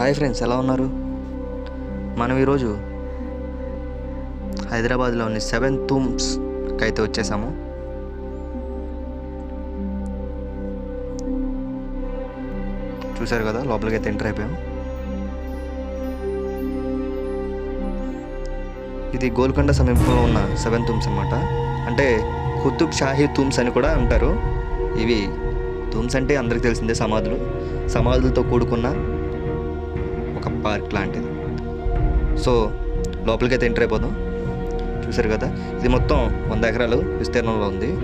Hi friends ఎలా ఉన్నారు? మనం ఈరోజు హైదరాబాద్లోని సెవెన్ థూమ్స్కి అయితే వచ్చేసాము. చూశారు కదా లోపలికి అయితే ఎంటర్ అయిపోయాము ఇది గోల్కొండ సమీపంలో ఉన్న సెవెన్ థూమ్స్ అనమాట అంటే కుతుబ్ షాహీ థూమ్స్ అని కూడా అంటారు. ఇవి థూమ్స్ అంటే అందరికి తెలిసిందే సమాధులు. సమాధులతో కూడుకున్న ఒక పార్క్ లాంటిది. సో లోపలికి అయితే ఎంటర్ అయిపోదాం. చూసారు కదా? ఇది మొత్తం వంద ఎకరాలు విస్తీర్ణంలో ఉంది.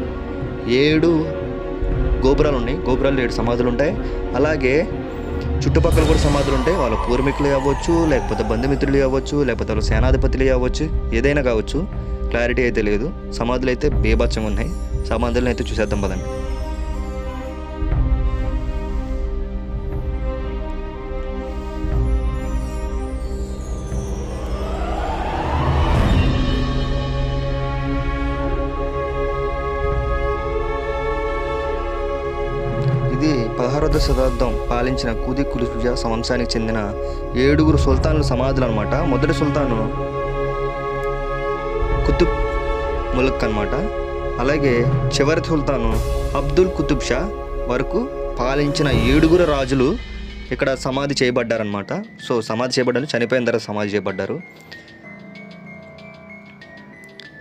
ఏడు గోపురాలు ఉన్నాయి. గోపురాలు ఏడు సమాధులు ఉంటాయి. అలాగే చుట్టుపక్కల కూడా సమాధులు ఉంటాయి. వాళ్ళ పూర్వీకులు అవ్వచ్చు లేకపోతే బంధుమిత్రులు అవ్వచ్చు లేకపోతే వాళ్ళ సేనాధిపతులు అవ్వచ్చు ఏదైనా కావచ్చు. క్లారిటీ అయితే లేదు. సమాధులు అయితే బేభత్సంగా ఉన్నాయి. సమాధులను అయితే చూసేద్దాం పదండి. పదహారవ శతాబ్దం పాలించిన కూది కులిఫుజా వంశానికి చెందిన ఏడుగురు సుల్తాన్ల సమాధులు అనమాట మొదటి సుల్తాను కుతుబ్ ములక్ అనమాట అలాగే చివరి సుల్తాను అబ్దుల్ కుతుబ్ షా వరకు పాలించిన ఏడుగురు రాజులు ఇక్కడ సమాధి చేయబడ్డారనమాట సో సమాధి చేయబడ్డారు చనిపోయిన తర్వాత సమాధి చేయబడ్డారు.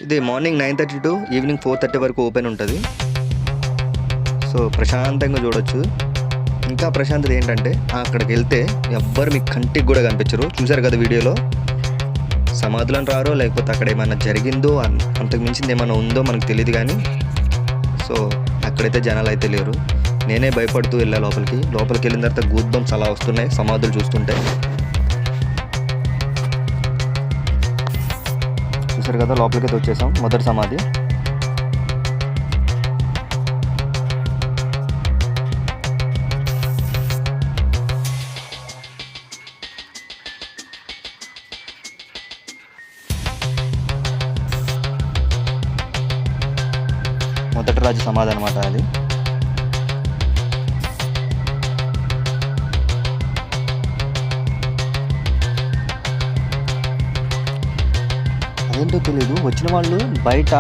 ఇది morning nine thirty to evening four thirty వరకు ఓపెన్ ఉంటుంది. సో ప్రశాంతంగా చూడొచ్చు. ఇంకా ప్రశాంతత ఏంటంటే అక్కడికి వెళ్తే ఎవ్వరు మీ కంటికి కూడా కనిపించరు. చూసారు కదా వీడియోలో? సమాధులను రారో లేకపోతే అక్కడ ఏమైనా జరిగిందో అంతకు మించింది ఏమైనా ఉందో మనకు తెలియదు కానీ సో అక్కడైతే జనాలు అయితే లేరు. నేనే భయపడుతూ వెళ్ళా లోపలికి. లోపలికి వెళ్ళిన తర్వాత గూడ్ బంప్స్ అలా వస్తున్నాయి సమాధులు చూస్తుంటే. చూసారు కదా లోపలికి అయితే వచ్చేసాం మొదటి సమాధి. సమాధానం రాజు అది. అదేంటో తెలియదు వచ్చిన వాళ్ళు బయట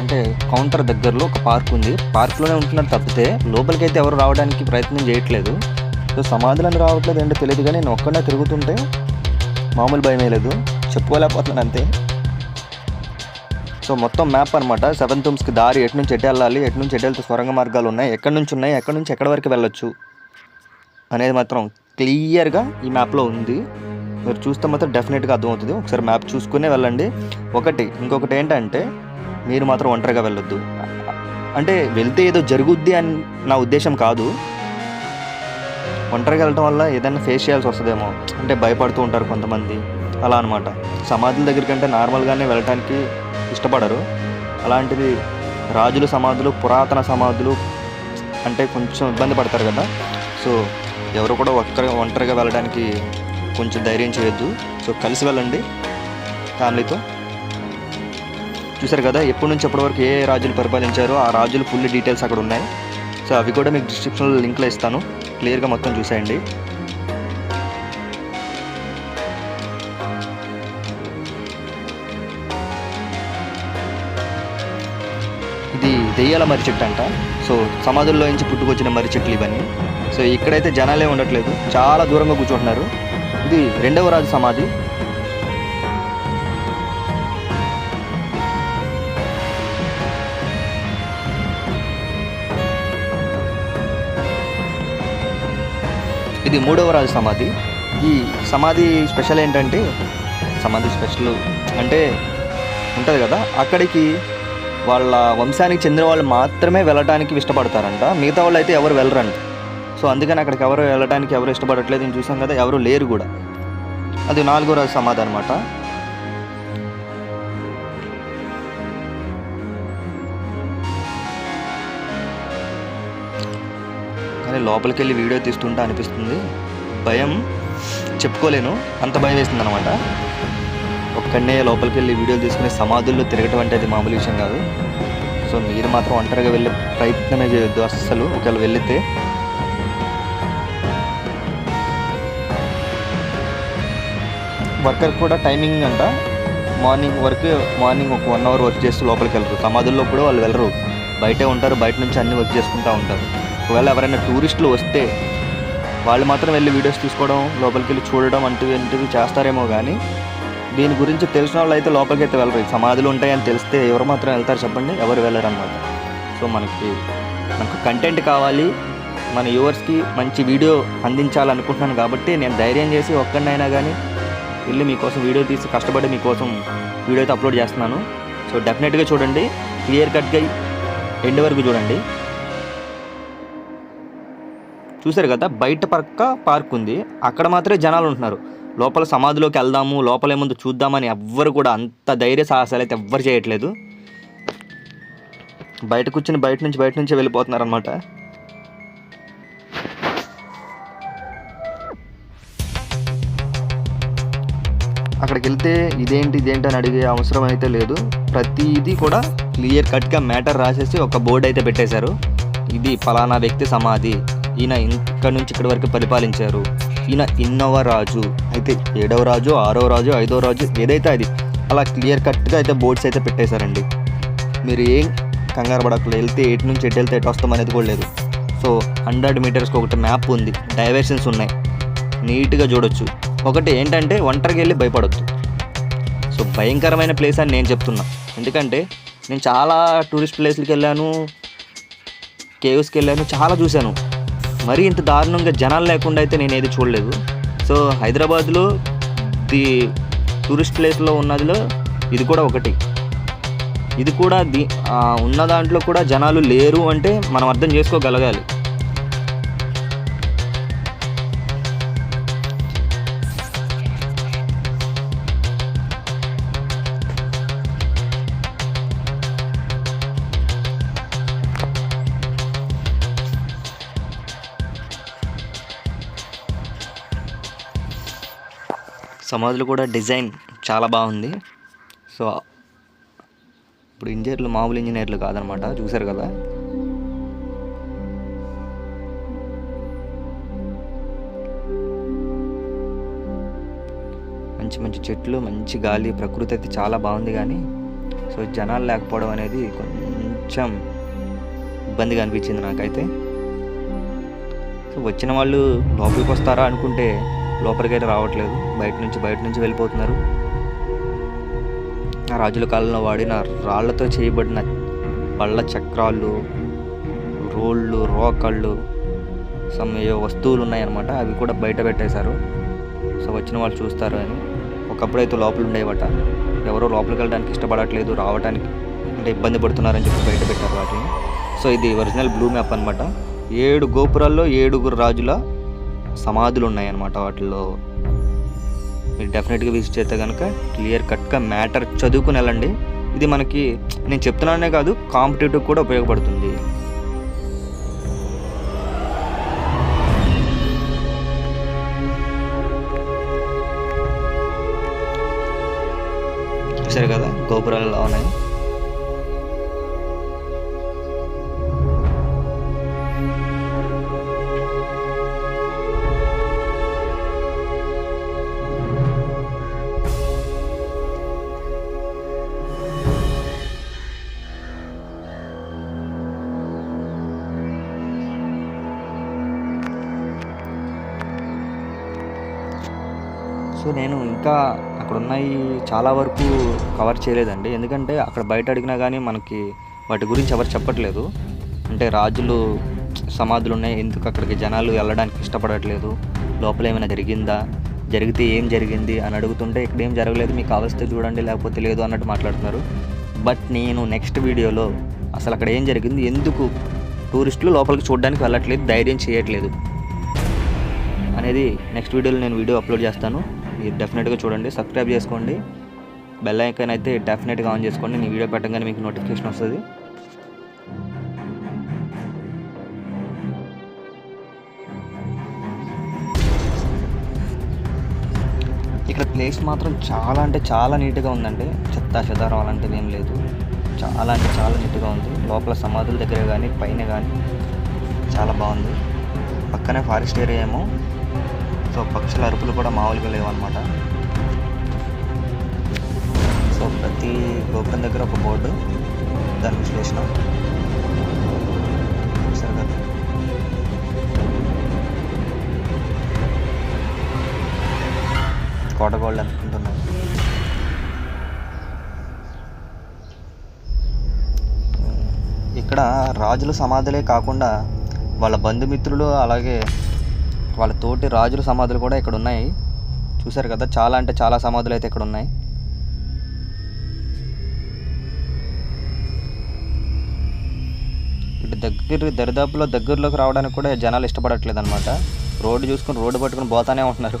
అంటే కౌంటర్ దగ్గరలో ఒక పార్క్ ఉంది. పార్క్లోనే ఉంటున్నారు తప్పితే లోపలికి అయితే ఎవరు రావడానికి ప్రయత్నం చేయట్లేదు. సో సమాధులను రావట్లేదు ఏంటో తెలియదు కానీ నేను ఒక్కడే తిరుగుతుంటే మామూలు భయం లేదు. చెప్పుకోలేకపోతున్నాను అంతే. సో మొత్తం మ్యాప్ అనమాట సెవెన్ థూమ్స్కి దారి ఎటు నుంచి ఎటు వెళ్ళాలి ఎటు నుంచి ఎటు వెళ్తే స్వరంగ మార్గాలు ఉన్నాయి ఎక్కడి నుంచి ఉన్నాయి ఎక్కడి నుంచి ఎక్కడి వరకు వెళ్ళొచ్చు అనేది మాత్రం క్లియర్గా ఈ మ్యాప్లో ఉంది. మీరు చూస్తే మాత్రం డెఫినెట్గా అర్థమవుతుంది. ఒకసారి మ్యాప్ చూసుకునే వెళ్ళండి. ఒకటి ఇంకొకటి ఏంటంటే మీరు మాత్రం ఒంటరిగా వెళ్ళొద్దు. అంటే వెళ్తే ఏదో జరుగుద్ది అని నా ఉద్దేశం కాదు. ఒంటరిగా వెళ్ళటం వల్ల ఏదైనా ఫేస్ చేయాల్సి వస్తుందేమో. అంటే భయపడుతూ ఉంటారు కొంతమంది. అలా అనమాట సమాధుల దగ్గరికంటే నార్మల్గానే వెళ్ళటానికి ఇష్టపడరు. అలాంటిది రాజుల సమాధులు పురాతన సమాధులు అంటే కొంచెం ఇబ్బంది పడతారు కదా. సో ఎవరు కూడా ఒక్కరి ఒంటరిగా వెళ్ళడానికి కొంచెం ధైర్యం చేయొద్దు. సో కలిసి వెళ్ళండి ఫ్యామిలీతో. చూసారు కదా ఎప్పటి నుంచి ఎప్పటి వరకు ఏ రాజులు పరిపాలించారో ఆ రాజులు ఫుల్ డీటెయిల్స్ అక్కడ ఉన్నాయి. సో అవి కూడా మీకు డిస్క్రిప్షన్లో లింక్లో ఇస్తాను. క్లియర్గా మొత్తం చూసేయండి. దెయ్యాల మర్రి చెట్టు అంట సో సమాధుల్లో నుంచి పుట్టుకొచ్చిన మర్రి చెట్లు ఇవన్నీ. సో ఇక్కడైతే జనాలే ఉండట్లేదు. చాలా దూరంగా కూర్చుంటున్నారు. ఇది రెండవ రాజు సమాధి. ఇది మూడవ రాజు సమాధి. ఈ సమాధి స్పెషల్ ఏంటంటే సమాధి స్పెషల్ అంటే ఉంటుంది కదా అక్కడికి వాళ్ళ వంశానికి చెందిన వాళ్ళు మాత్రమే వెళ్ళడానికి ఇష్టపడతారంట. మిగతా వాళ్ళు అయితే ఎవరు వెళ్ళరంట. సో అందుకని అక్కడికి ఎవరు వెళ్ళడానికి ఎవరు ఇష్టపడట్లేదు నేను చూసాం కదా ఎవరు లేరు కూడా. అది నాలుగో రాజు సమాధి అనమాట కానీ లోపలికి వెళ్ళి వీడియో తీస్తుంటే అనిపిస్తుంది భయం చెప్పుకోలేను అంత భయం వేస్తుంది అనమాట ఒక్కడనే లోపలికి వెళ్ళి వీడియోలు తీసుకుని సమాధుల్లో తిరగటం అంటే అది మామూలు విషయం కాదు. సో మీరు మాత్రం ఒంటరిగా వెళ్ళే ప్రయత్నమే చేయొద్దు అస్సలు. ఒకవేళ వెళితే వర్కర్ కూడా టైమింగ్ అంట. మార్నింగ్ వరకు మార్నింగ్ ఒక వన్ అవర్ వర్క్ చేస్తూ లోపలికి వెళ్ళరు సమాధుల్లో కూడా వాళ్ళు వెళ్ళరు. బయటే ఉంటారు బయట నుంచి అన్ని వర్క్ చేసుకుంటూ ఉంటారు. ఒకవేళ ఎవరైనా టూరిస్టులు వస్తే వాళ్ళు మాత్రం వెళ్ళి వీడియోస్ తీసుకోవడం లోపలికి వెళ్ళి చూడడం వంటివి వంటివి చేస్తారేమో కానీ దీని గురించి తెలిసిన వాళ్ళు అయితే లోపలికి అయితే వెళ్ళరు. ఈ సమాధులు ఉంటాయని తెలిస్తే ఎవరు మాత్రం వెళ్తారు చెప్పండి. ఎవరు వెళ్ళరు అనమాట సో మనకి మనకు కంటెంట్ కావాలి. మన యూవర్స్కి మంచి వీడియో అందించాలనుకుంటున్నాను కాబట్టి నేను ధైర్యం చేసి ఒక్కడినైనా కానీ వెళ్ళి మీకోసం వీడియో తీసి కష్టపడి మీకోసం వీడియో అయితే అప్లోడ్ చేస్తున్నాను. సో డెఫినెట్గా చూడండి. క్లియర్ కట్గా ఎండ్ వరకు చూడండి. చూశారు కదా? బయట పక్క పార్క్ ఉంది. అక్కడ మాత్రమే జనాలు ఉంటున్నారు. లోపల సమాధిలోకి వెళ్దాము లోపలేముందో చూద్దామని ఎవ్వరు కూడా అంత ధైర్య సాహసాలు అయితే ఎవ్వరు చేయట్లేదు. బయట కూర్చుని బయట నుంచి బయట నుంచి వెళ్ళిపోతున్నారనమాట అక్కడికి వెళ్తే ఇదేంటి ఇదేంటి అని అడిగే అవసరం అయితే లేదు. ప్రతిదీ కూడా క్లియర్ కట్గా మ్యాటర్ రాసేసి ఒక బోర్డు అయితే పెట్టేశారు. ఇది ఫలానా వ్యక్తి సమాధి. ఈయన ఇక్కడ నుంచి ఇక్కడి వరకు పరిపాలించారు. ఈయన ఇన్నవ రాజు. అయితే ఏడవ రాజు ఆరవ రాజు ఐదవ రాజు ఏదైతే అది అలా క్లియర్ కట్గా అయితే బోర్డ్స్ అయితే పెట్టేశారండి. మీరు ఏం కంగారు పడక్కలు వెళ్తే ఎటు నుంచి ఎటు వెళ్తే ఎటు వస్తాం అనేది కూడా లేదు. సో హండ్రెడ్ మీటర్స్కి ఒకటి మ్యాప్ ఉంది డైవర్షన్స్ ఉన్నాయి. నీట్గా చూడొచ్చు. ఒకటి ఏంటంటే ఒంటరికి వెళ్ళి భయపడొద్దు. సో భయంకరమైన ప్లేస్ అని నేను చెప్తున్నా. ఎందుకంటే నేను చాలా టూరిస్ట్ ప్లేస్లకి వెళ్ళాను కేవ్స్కి వెళ్ళాను చాలా చూశాను. మరీ ఇంత దారుణంగా జనాలు లేకుండా అయితే నేను ఏది చూడలేదు. సో హైదరాబాద్లో ది టూరిస్ట్ ప్లేస్లో ఉన్నదిలో ఇది కూడా ఒకటి. ఇది కూడా ది ఉన్న దాంట్లో కూడా జనాలు లేరు అంటే మనం అర్థం చేసుకోగలగాలి. సమాధులు కూడా డిజైన్ చాలా బాగుంది. సో ఇప్పుడు ఇంజనీర్లు మామూలు ఇంజనీర్లు కాదనమాట చూశారు కదా. మంచి మంచి చెట్లు మంచి గాలి ప్రకృతి అయితే చాలా బాగుంది కానీ సో జనాలు లేకపోవడం అనేది కొంచెం ఇబ్బందిగా అనిపించింది నాకైతే. సో వచ్చిన వాళ్ళు లోపలికి వస్తారా అనుకుంటే లోపలికైతే రావట్లేదు. బయట నుంచి బయట నుంచి వెళ్ళిపోతున్నారు. ఆ రాజుల కాలంలో వాడిన రాళ్ళతో చేయబడిన బళ్ళ చక్రాలు రోళ్ళు రోకళ్ళు సమ్ ఏవో వస్తువులు ఉన్నాయన్నమాట. అవి కూడా బయట పెట్టేశారు. సో వచ్చిన వాళ్ళు చూస్తారు అని. ఒకప్పుడైతే లోపల ఉండేవట. ఎవరో లోపలికి వెళ్ళడానికి ఇష్టపడట్లేదు రావడానికి అంటే ఇబ్బంది పడుతున్నారని చెప్పి బయట పెట్టారు వాటిని. సో ఇది ఒరిజినల్ బ్లూ మ్యాప్ అనమాట ఏడు గోపురాల్లో ఏడుగురు రాజుల సమాధులు ఉన్నాయన్నమాట వాటిల్లో. మీరు డెఫినెట్గా విజిట్ చేస్తే కనుక క్లియర్ కట్గా మ్యాటర్ చదువుకుని వెళ్ళండి. ఇది మనకి నేను చెప్తున్నానే కాదు కాంపిటేటివ్ కూడా ఉపయోగపడుతుంది. చూసారు కదా గోపురాలు ఎలా ఉన్నాయి? ఇంకా అక్కడ ఉన్నాయి చాలా వరకు కవర్ చేయలేదండి. ఎందుకంటే అక్కడ బయట అడిగినా కానీ మనకి వాటి గురించి ఎవరు చెప్పట్లేదు. అంటే రాజులు సమాధులు ఉన్నాయి ఎందుకు అక్కడికి జనాలు వెళ్ళడానికి ఇష్టపడట్లేదు? లోపల ఏమైనా జరిగిందా? జరిగితే ఏం జరిగింది? అని అడుగుతుంటే ఇక్కడ ఏం జరగలేదు. మీకు కావలిస్తే చూడండి లేకపోతే లేదు అన్నట్టు మాట్లాడుతున్నారు. బట్ నేను నెక్స్ట్ వీడియోలో అసలు అక్కడ ఏం జరిగింది? ఎందుకు టూరిస్టులు లోపలికి చూడడానికి వెళ్ళట్లేదు? ధైర్యం చేయట్లేదు. అనేది నెక్స్ట్ వీడియోలో నేను వీడియో అప్లోడ్ చేస్తాను. మీరు డెఫినెట్గా చూడండి. సబ్స్క్రైబ్ చేసుకోండి. బెల్ ఐకాన్ అయితే డెఫినెట్గా ఆన్ చేసుకోండి. నేను వీడియో పెట్టగానే మీకు నోటిఫికేషన్ వస్తుంది. ఇక్కడ ప్లేస్ మాత్రం చాలా అంటే చాలా నీట్గా ఉందండి. చెత్త చెదారం అలాంటిది ఏం లేదు. చాలా అంటే చాలా నీట్గా ఉంది. లోపల సమాధుల దగ్గర కానీ పైన కానీ చాలా బాగుంది. పక్కనే ఫారెస్ట్ ఏరియా ఏమో. సో పక్షుల అరుపులు కూడా మామూలుగా లేవన్నమాట. సో ప్రతి గోపురం దగ్గర ఒక బోర్డు దాని విశ్లేషణ చూసారు కదా కోట అనుకుంటున్నాను. ఇక్కడ రాజుల సమాధులే కాకుండా వాళ్ళ బంధుమిత్రులు అలాగే వాళ్ళ తోటి రాజుల సమాధులు కూడా ఇక్కడ ఉన్నాయి. చూశారు కదా చాలా అంటే చాలా సమాధులు అయితే ఇక్కడ ఉన్నాయి. ఇటు దగ్గర దరిదాపులో దగ్గరలోకి రావడానికి కూడా జనాలు ఇష్టపడట్లేదు అనమాట రోడ్డు చూసుకుని రోడ్డు పట్టుకుని పోతానే ఉంటున్నారు.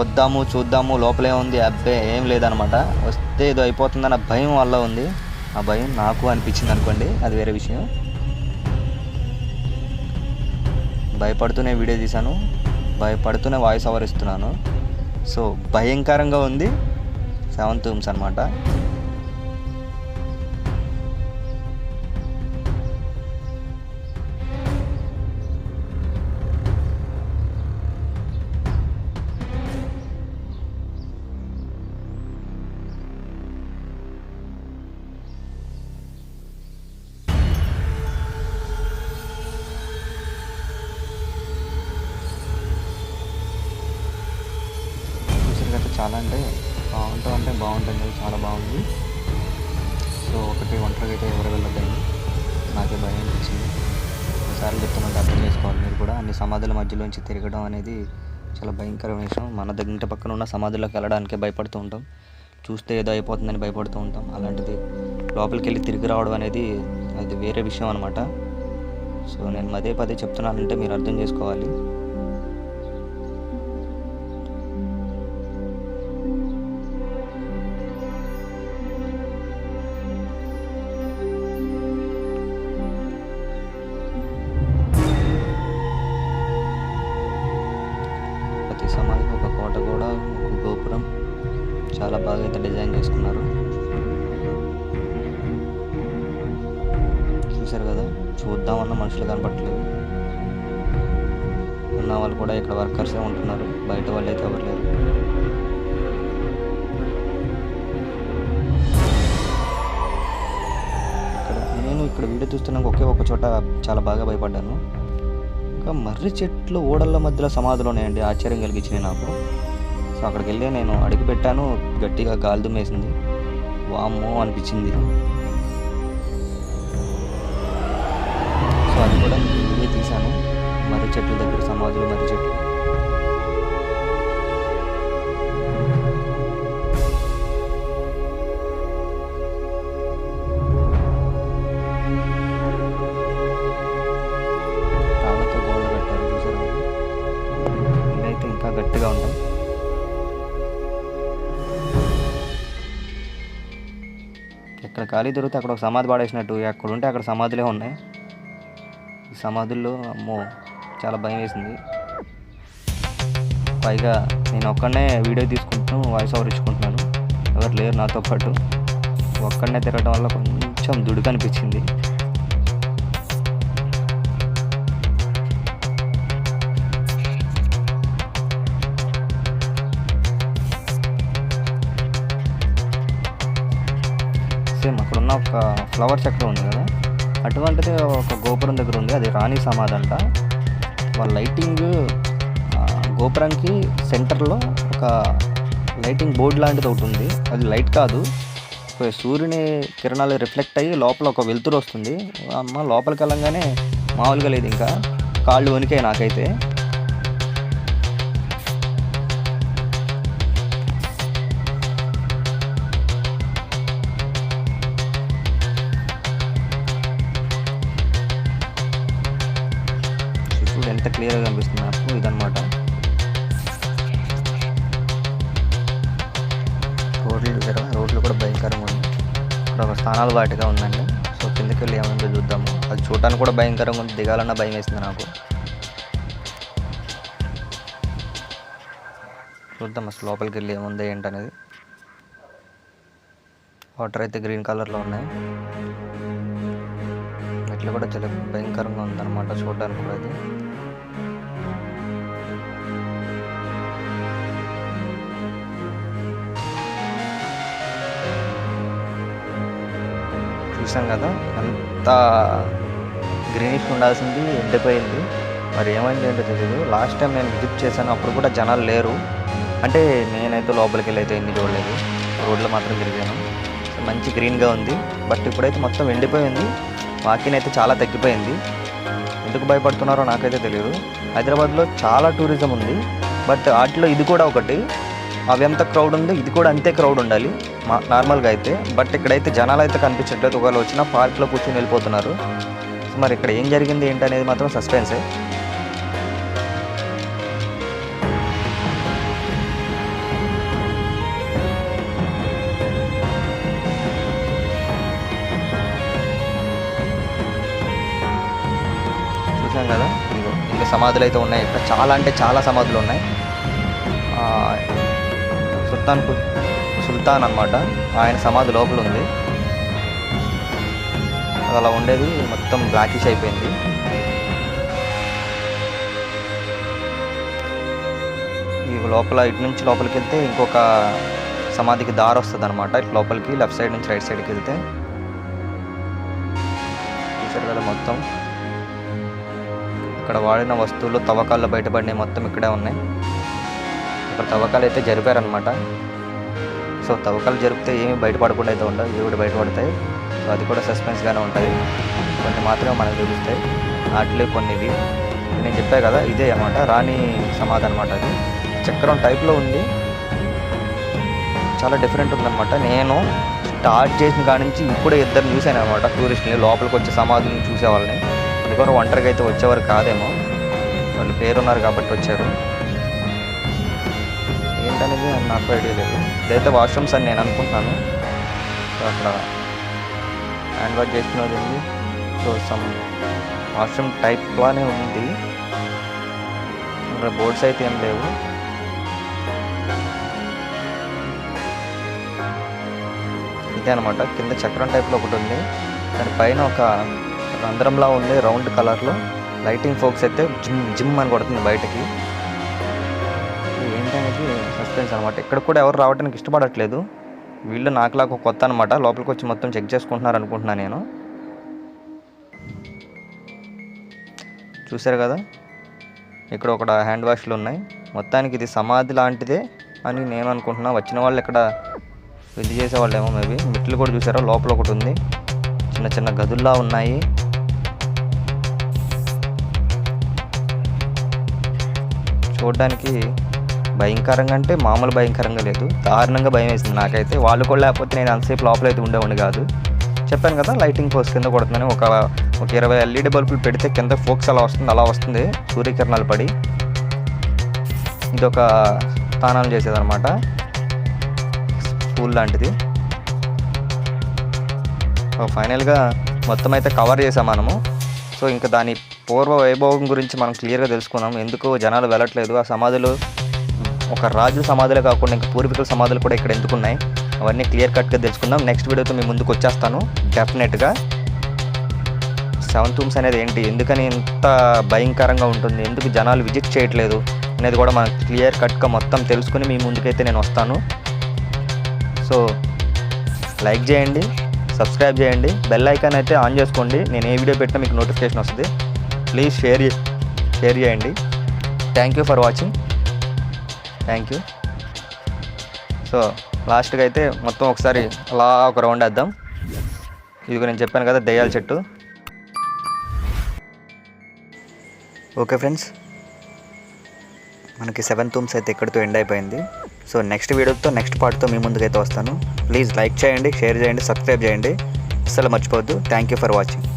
వద్దాము చూద్దాము లోపలే ఉంది. అబ్బే ఏం లేదనమాట వస్తే ఇది అయిపోతుందన్న భయం వల్ల ఉంది. ఆ భయం నాకు అనిపించింది అనుకోండి అది వేరే విషయం. భయపడుతూనే వీడియో తీశాను. భయపడుతూనే వాయిస్ ఓవర్ ఇస్తున్నాను. సో భయంకరంగా ఉంది. సెవెంత్ రూమ్స్ అనమాట చూసారు చాలా అంటే బాగుంటుంది అంటే బాగుంటుంది. చాలా బాగుంది. సో ఒకటి ఒంటరిగా అయితే ఎవరు వెళ్ళొద్దండి. నాకే భయం అనిపించింది. ఒకసారి చెప్తున్నాను అర్థం చేసుకోవాలి. మీరు కూడా అన్ని సమాధుల మధ్యలోంచి తిరగడం అనేది చాలా భయంకరమైన విషయం. మన దగ్గర పక్కన ఉన్న సమాధుల్లోకి వెళ్ళడానికే భయపడుతూ ఉంటాం. చూస్తే ఏదో అయిపోతుందని భయపడుతూ ఉంటాం. అలాంటిది లోపలికి వెళ్ళి తిరిగి రావడం అనేది అది వేరే విషయం అనమాట సో నేను పదే పదే చెప్తున్నానంటే మీరు అర్థం చేసుకోవాలి. బాగా అయితే డిజైన్ చేసుకున్నారు. చూసారు కదా? చూద్దామన్న మనుషులు కనపట్లేదు ఉన్న వాళ్ళు కూడా ఇక్కడ వర్కర్సే ఉంటున్నారు. బయట వాళ్ళు అయితే ఎవరు లేరు. ఇక్కడ నేను ఇక్కడ వీడియో చూస్తున్నాక ఒకే ఒక చోట చాలా బాగా భయపడ్డాను. ఇంకా మర్రి చెట్లు ఓడల మధ్యలో సమాధులు ఉన్నాయండి. ఆశ్చర్యం కలిగించినాయి నాకు. సో అక్కడికి వెళ్ళి నేను అడిగి పెట్టాను గట్టిగా గాలి దుమ్మేసింది. వామ్మో అనిపించింది. సో అది కూడా వీడియో తీశాను. మర్రి చెట్ల దగ్గర సమాధులు మర్రి చెట్లు. ఎక్కడ ఖాళీ దొరికితే అక్కడ ఒక సమాధి పాడేసినట్టు ఎక్కడ ఉంటే అక్కడ సమాధులే ఉన్నాయి. ఈ సమాధుల్లో అమ్మో చాలా భయం వేసింది. పైగా నేను ఒక్కడనే వీడియో తీసుకుంటున్నాను వాయిస్ ఓవర్ ఇచ్చుకుంటున్నాను. ఎవరు లేరు నాతో పాటు. ఒక్కడనే తిరగడం వల్ల కొంచెం దుడుకు అనిపించింది. ఫ్లవర్ చక్రం ఉంది కదా? అటువంటిది ఒక గోపురం దగ్గర ఉంది. అది రాణి సమాధి అంట వాళ్ళ లైటింగ్ గోపురానికి సెంటర్లో ఒక లైటింగ్ బోర్డ్ లాంటిది ఒకటి ఉంది. అది లైట్ కాదు. సూర్యుని కిరణాలు రిఫ్లెక్ట్ అయ్యి లోపల ఒక వెలుతురు వస్తుంది. అమ్మ లోపలికి వెళ్ళంగానే మామూలుగా లేదు ఇంకా. కాళ్ళు వణికాయి నాకైతే. చూసారా. రోడ్లు కూడా భయంకరంగా ఉంది ఇక్కడ ఒక స్థానాలు వాటిగా ఉందండి. సో కిందకి వెళ్ళి ఏముందో చూద్దాము. అది చూడటానికి కూడా భయంకరంగా ఉంది. దిగాలన్నా భయం వేసింది నాకు. చూద్దాం అసలు లోపలికి వెళ్ళి ఏముంది ఏంటనేది. వాటర్ అయితే గ్రీన్ కలర్లో ఉన్నాయి. మెట్లు కూడా చాలా భయంకరంగా ఉందన్నమాట చూడడానికి కూడా అది. చూసాం కదా ఎంత గ్రీనిష్ ఉండాల్సింది ఎండిపోయింది. మరి ఏమైంది ఏంటో తెలియదు లాస్ట్ టైం నేను విజిట్ చేశాను అప్పుడు కూడా జనాలు లేరు. అంటే నేనైతే లోపలికి వెళ్ళి అయితే ఎన్ని చూడలేదు. రోడ్లో మాత్రం తిరిగాను. మంచి గ్రీన్గా ఉంది. బట్ ఇప్పుడైతే మొత్తం ఎండిపోయింది. వాకింగ్ అయితే చాలా తగ్గిపోయింది. ఎందుకు భయపడుతున్నారో నాకైతే తెలియదు హైదరాబాద్లో చాలా టూరిజం ఉంది. బట్ వాటిలో ఇది కూడా ఒకటి. అవి ఎంత క్రౌడ్ ఉందో ఇది కూడా అంతే క్రౌడ్ ఉండాలి. నార్మల్గా అయితే బట్ ఇక్కడైతే జనాలు అయితే కనిపించట్లేదు ఒకవేళ వచ్చినా పార్క్లో కూర్చొని వెళ్ళిపోతున్నారు. మరి ఇక్కడ ఏం జరిగింది ఏంటి అనేది మాత్రం సస్పెన్సే. చూసాం కదా? ఇదిగో ఇంకా సమాధులు అయితే ఉన్నాయి. ఇక్కడ చాలా అంటే చాలా సమాధులు ఉన్నాయి. ఆ, సుల్తాన్ కు- అనమాట ఆయన సమాధి లోపల ఉంది. అది అలా ఉండేది మొత్తం బ్లాకిష్ అయిపోయింది. ఈ లోపల ఇటు నుంచి లోపలికి వెళ్తే ఇంకొక సమాధికి దారి వస్తుంది అనమాట ఇటు లోపలికి లెఫ్ట్ సైడ్ నుంచి రైట్ సైడ్కి వెళ్తే. చూసారు కదా మొత్తం. ఇక్కడ వాడిన వస్తువులు తవ్వకాల్లో బయటపడినవి మొత్తం ఇక్కడే ఉన్నాయి. ఇక్కడ తవ్వకాలు అయితే జరిపారనమాట సో తవ్వకాలు జరిపితే ఏమి బయటపడకుండా అయితే ఉండవు ఇవి కూడా బయటపడతాయి. సో అది కూడా సస్పెన్స్గానే ఉంటుంది. కొన్ని మాత్రమే మనకు తెలుస్తాయి. వాటిలో కొన్ని ఇవి నేను చెప్పాను కదా ఇదే అనమాట. రాణి సమాధి అనమాట అది. చక్రం టైప్లో ఉంది. చాలా డిఫరెంట్ ఉందన్నమాట. నేను స్టార్ట్ చేసిన కాడి నుంచి ఇప్పుడే ఇద్దరు చూశాను అనమాట టూరిస్ట్ని లోపలికి వచ్చే సమాధులను చూసేవాళ్ళని. అందుకని ఒంటరిగా అయితే వచ్చేవారు కాదేమో. వాళ్ళు పేరున్నారు కాబట్టి వచ్చారు. ఏంటనేది నాకు ఐడియా లేదు. ఇదైతే వాష్రూమ్స్ అని నేను అనుకుంటున్నాను. సో అక్కడ హ్యాండ్ వాష్ చేస్తున్నది ఉంది. సో సమ్ వాష్రూమ్ టైప్లానే ఉంది. ఇక్కడ బోర్డ్స్ అయితే ఏం లేవు. ఇదే అనమాట కింద చక్రం టైప్లో ఒకటి ఉంది. దాని పైన ఒక రంధ్రంలా ఉంది రౌండ్ కలర్లో. లైటింగ్ ఫోక్స్ అయితే జిమ్ జిమ్ అని కొడుతుంది బయటకి. ఏంటనేది అనమాట ఇక్కడ కూడా ఎవరు రావడానికి ఇష్టపడట్లేదు. వీళ్ళు నాకులాగా కొత్త అనమాట లోపలికి వచ్చి మొత్తం చెక్ చేసుకుంటున్నారు అనుకుంటున్నాను నేను. చూసారు కదా? ఇక్కడ ఒక హ్యాండ్ వాష్లు ఉన్నాయి. మొత్తానికి ఇది సమాధి లాంటిదే అని నేను అనుకుంటున్నా. వచ్చిన వాళ్ళు ఇక్కడ ఇది చేసేవాళ్ళేమో మేబీ. మెట్లు కూడా చూసారా? లోపల ఒకటి ఉంది. చిన్న చిన్న గదుల్లా ఉన్నాయి. చూడడానికి భయంకరంగా అంటే మామూలు భయంకరంగా లేదు. దారుణంగా భయం వేసింది నాకైతే. వాళ్ళు కూడా లేకపోతే నేను అంతసేపు లోపల అయితే ఉండేవాడిని కాదు. చెప్పాను కదా లైటింగ్ పోస్ట్ కింద కొడుతుందని ఒక ఒక ఇరవై ఎల్ఈడి బల్బులు పెడితే కింద ఫోక్స్ అలా వస్తుంది అలా వస్తుంది సూర్యకిరణాలు పడి. ఇదొక స్థానాలు చేసేదనమాట స్కూల్ లాంటిది. ఫైనల్గా మొత్తం అయితే కవర్ చేసాం మనము. సో ఇంకా దాని పూర్వ వైభవం గురించి మనం క్లియర్గా తెలుసుకున్నాం. ఎందుకు జనాలు వెళ్ళట్లేదు? ఆ సమాధులు ఒక రాజు సమాధులే కాకుండా ఇంకా పూర్వీకుల సమాధులు కూడా ఇక్కడ ఎందుకు ఉన్నాయి అవన్నీ క్లియర్ కట్గా తెలుసుకుందాం. నెక్స్ట్ వీడియోతో మీ ముందుకు వచ్చేస్తాను. డెఫినెట్గా సెవెన్ థూమ్స్ అనేది ఏంటి? ఎందుకని ఇంత భయంకరంగా ఉంటుంది? ఎందుకు జనాలు విజిట్ చేయట్లేదు? అనేది కూడా మనం క్లియర్ కట్గా మొత్తం తెలుసుకుని మీ ముందుకైతే నేను వస్తాను. సో లైక్ చేయండి సబ్స్క్రైబ్ చేయండి బెల్ ఐకాన్ అయితే ఆన్ చేసుకోండి. నేను ఏ వీడియో పెట్టినా మీకు నోటిఫికేషన్ వస్తుంది. ప్లీజ్ షేర్ షేర్ చేయండి. Thank you for watching thank you so లాస్ట్గా అయితే మొత్తం ఒకసారి అలా ఒక రౌండ్ వేద్దాం. ఇదిగో నేను చెప్పాను కదా దయ్యాల చెట్టు. ఓకే ఫ్రెండ్స్ మనకి సెవెన్ థూమ్స్ అయితే ఇక్కడితో ఎండ్ అయిపోయింది. సో నెక్స్ట్ వీడియోతో నెక్స్ట్ పార్ట్తో మీ ముందుకైతే వస్తాను. ప్లీజ్ లైక్ చేయండి షేర్ చేయండి సబ్స్క్రైబ్ చేయండి. అసలు మర్చిపోవద్దు. Thank you for watching